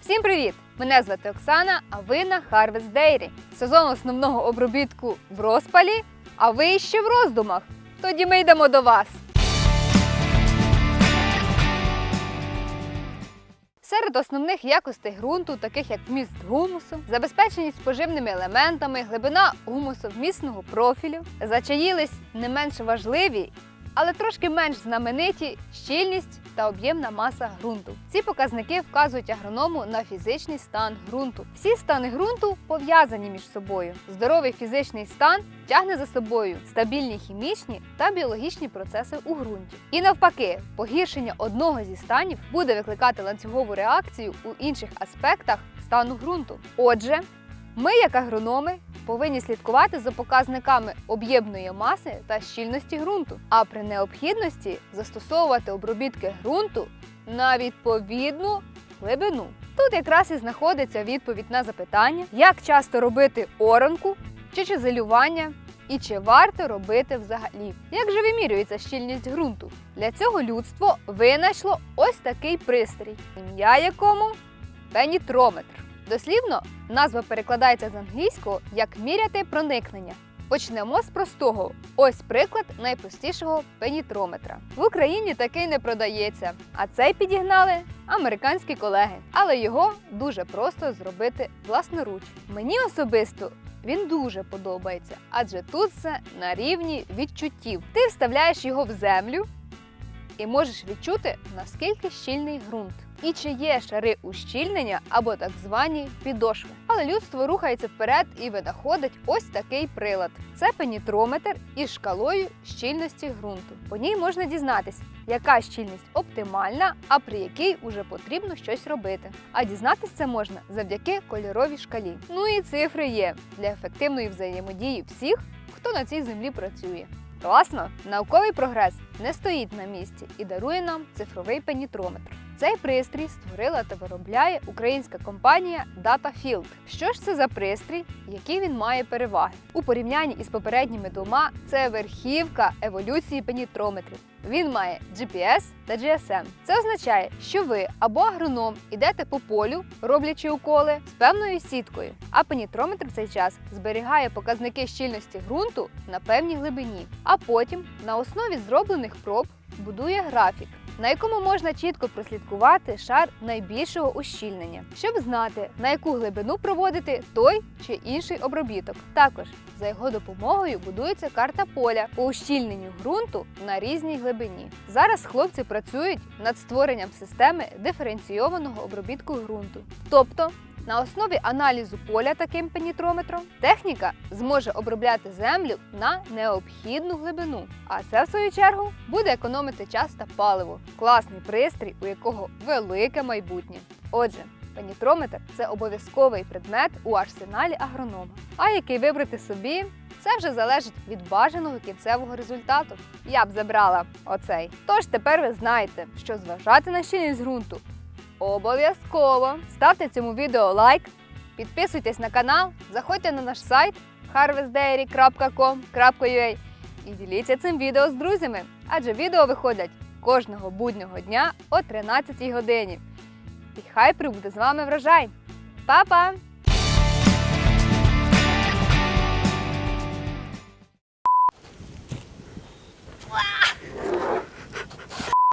Всім привіт! Мене звати Оксана, а ви на Harvest Dairy. Сезон основного обробітку в розпалі, а ви ще в роздумах. Тоді ми йдемо до вас. Серед основних якостей ґрунту, таких як вміст гумусу, забезпеченість поживними елементами, глибина гумусовмісного профілю, зачаїлись не менш важливі, але трошки менш знамениті щільність та об'ємна маса ґрунту. Ці показники вказують агроному на фізичний стан ґрунту. Всі стани ґрунту пов'язані між собою. Здоровий фізичний стан тягне за собою стабільні хімічні та біологічні процеси у ґрунті. І навпаки, погіршення одного зі станів буде викликати ланцюгову реакцію у інших аспектах стану ґрунту. Отже, ми, як агрономи, повинні слідкувати за показниками об'ємної маси та щільності ґрунту, а при необхідності застосовувати обробітки ґрунту на відповідну глибину. Тут якраз і знаходиться відповідь на запитання, як часто робити оранку чи чизелювання, і чи варто робити взагалі. Як же вимірюється щільність ґрунту? Для цього людство винайшло ось такий пристрій, ім'я якому пенітрометр. Дослівно назва перекладається з англійського як міряти проникнення. Почнемо з простого. Ось приклад найпростішого пенітрометра. В Україні такий не продається, а цей підігнали американські колеги. Але його дуже просто зробити власноруч. Мені особисто він дуже подобається, адже тут все на рівні відчуттів. Ти вставляєш його в землю і можеш відчути, наскільки щільний ґрунт. І чи є шари ущільнення або так звані підошви. Але людство рухається вперед і винаходить ось такий прилад. Це пенітрометр із шкалою щільності ґрунту. По ній можна дізнатись, яка щільність оптимальна, а при якій уже потрібно щось робити. А дізнатись це можна завдяки кольоровій шкалі. Ну і цифри є для ефективної взаємодії всіх, хто на цій землі працює. Класно, науковий прогрес не стоїть на місці і дарує нам цифровий пенітрометр. Цей пристрій створила та виробляє українська компанія DataField. Що ж це за пристрій, які він має переваги? У порівнянні із попередніми двома це верхівка еволюції пенітрометрів. Він має GPS та GSM. Це означає, що ви або агроном ідете по полю, роблячи уколи з певною сіткою, а пенітрометр в цей час зберігає показники щільності ґрунту на певній глибині, а потім на основі зроблених проб будує графік на якому можна чітко прослідкувати шар найбільшого ущільнення, щоб знати, на яку глибину проводити той чи інший обробіток. Також за його допомогою будується карта поля по ущільненню ґрунту на різній глибині. Зараз хлопці працюють над створенням системи диференційованого обробітку ґрунту. Тобто на основі аналізу поля таким пенітрометром техніка зможе обробляти землю на необхідну глибину. А це, в свою чергу, буде економити час та паливо. Класний пристрій, у якого велике майбутнє. Отже, пенітрометр це обов'язковий предмет у арсеналі агронома. А який вибрати собі, це вже залежить від бажаного кінцевого результату. Я б забрала оцей. Тож тепер ви знаєте, що зважати на щільність ґрунту Обов'язково ставте цьому відео лайк, підписуйтесь на канал, заходьте на наш сайт harvestdairy.com.ua і діліться цим відео з друзями, адже відео виходять кожного буднього дня о 13 годині. І хай прибуде з вами врожай! Па-па!